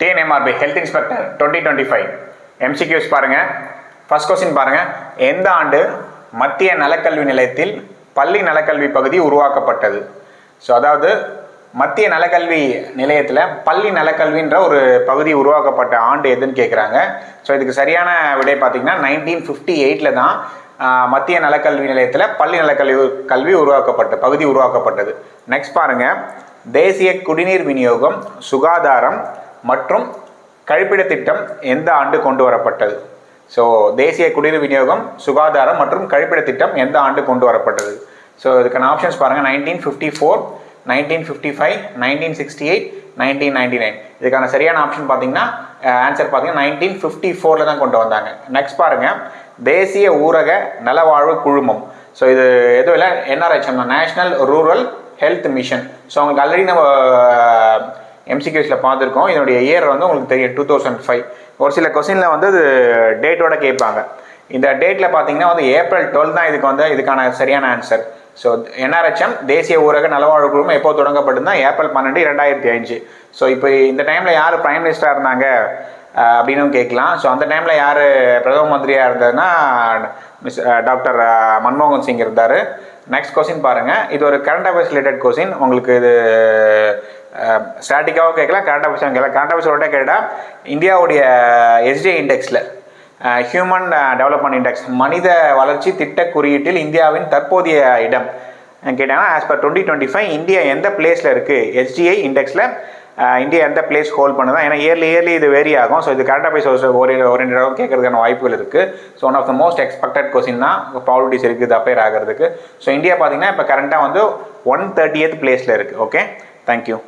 TNMRB health inspector twenty twenty five MCQs பாருங்கள் first question பாருங்கள் எந்த ஆண்டு மத்திய நலக்கல்வி நிலையத்தில் பள்ளி நலக்கல்வி பகுதி உருவாக்கப்பட்டது? ஸோ அதாவது மத்திய நலக்கல்வி நிலையத்தில் பள்ளி நலக்கல்வின்ற ஒரு பகுதி உருவாக்கப்பட்ட ஆண்டு எதுன்னு கேட்குறாங்க ஸோ இதுக்கு சரியான விடை பார்த்தீங்கன்னா நைன்டீன் ஃபிஃப்டி எயிட்டில் தான் மத்திய நலக்கல்வி நிலையத்தில் பள்ளி நலக்கல்வி கல்வி உருவாக்கப்பட்ட பகுதி உருவாக்கப்பட்டது. நெக்ஸ்ட் பாருங்க. தேசிய குடிநீர் விநியோகம் சுகாதாரம் மற்றும் கழிப்பிட திட்டம் எந்த ஆண்டு கொண்டு வரப்பட்டது? ஸோ தேசிய குடிநீர் விநியோகம் சுகாதாரம் மற்றும் கழிப்பிட திட்டம் எந்த ஆண்டு கொண்டு வரப்பட்டது? ஸோ இதுக்கான ஆப்ஷன்ஸ் பாருங்கள் nineteen fifty four nineteen fifty five nineteen sixty eight nineteen ninety nine இதுக்கான சரியான ஆப்ஷன் பார்த்தீங்கன்னா ஆன்சர் பார்த்தீங்கன்னா நைன்டீன் ஃபிஃப்டி ஃபோரில் தான் கொண்டு வந்தாங்க. நெக்ஸ்ட் பாருங்கள் தேசிய ஊரக நலவாழ்வு குழுமம். ஸோ இது எதுவும் இல்லை. NRHM national rural health mission so அவங்களுக்கு ஆல்ரெடி நம்ம எம்சிக்யூஸில் பார்த்துருக்கோம். இதனுடைய இயர் வந்து உங்களுக்கு தெரியும் டூ தௌசண்ட் ஃபைவ் ஒரு சில கொஸ்டினில் வந்து இது டேட்டோட கேட்பாங்க. இந்த டேட்டில் பார்த்தீங்கன்னா வந்து ஏப்ரல் டுவெல் தான் இதுக்கு வந்து இதுக்கான சரியான ஆன்சர் ஸோ என்ஆர்ஹெச்எம் தேசிய ஊரக நலவாழ்வு குழுமம் எப்போ தொடங்கப்பட்டதுன்னா ஏப்ரல் பன்னெண்டு இரண்டாயிரத்தி அஞ்சு ஸோ இப்போ இந்த டைமில் யார் பிரைம் மினிஸ்டராக இருந்தாங்க அப்படின்னு கேட்கலாம். ஸோ அந்த டைமில் யார் பிரதம மந்திரியாக இருந்ததுன்னா மிஸ் டாக்டர் மன்மோகன் சிங் இருந்தார். நெக்ஸ்ட் கொஸ்டின் பாருங்கள் இது ஒரு கரண்ட் அஃபேர்ஸ் ரிலேட்டட் கொஸ்டின் உங்களுக்கு இது ஸ்டாட்டிக்காகவும் கேட்கலாம் கரண்ட் அஃபேர்ஸாகவும் கேட்கலாம். கரண்ட் அஃபேர்ஸோட கேட்டால் இந்தியாவுடைய எஸ்டிஐ இண்டெக்ஸில் ஹியூமன் டெவலப்மெண்ட் இண்டெக்ஸ் மனித வளர்ச்சி திட்ட குறியீட்டில் இந்தியாவின் தற்போதைய இடம். கேட்டாங்கன்னா as per twenty twenty five India எந்த பிளேஸில் இருக்குது எஸ்டிஐ இண்டெக்ஸில் இந்தியா எந்த பிளேஸ் ஹோல்ட் பண்ணுதா? ஏன்னா இயர்லி இயர்லி இது வேரி ஆகும். ஸோ இது கரண்ட் அஃபேர்ஸ் ஒரு ஓரியன்டாகவும் கேட்கறதுக்கான வாய்ப்புகள் இருக்குது so one of the most expected question தான் பாலிட்டிஸ் இருக்குது அப்பேர் ஆகிறதுக்கு. ஸோ இந்தியா பார்த்தீங்கன்னா இப்போ கரண்ட்டாக வந்து ஒன் தேர்ட்டியத் பிளேஸில் இருக்குது ஓகே தேங்க்யூ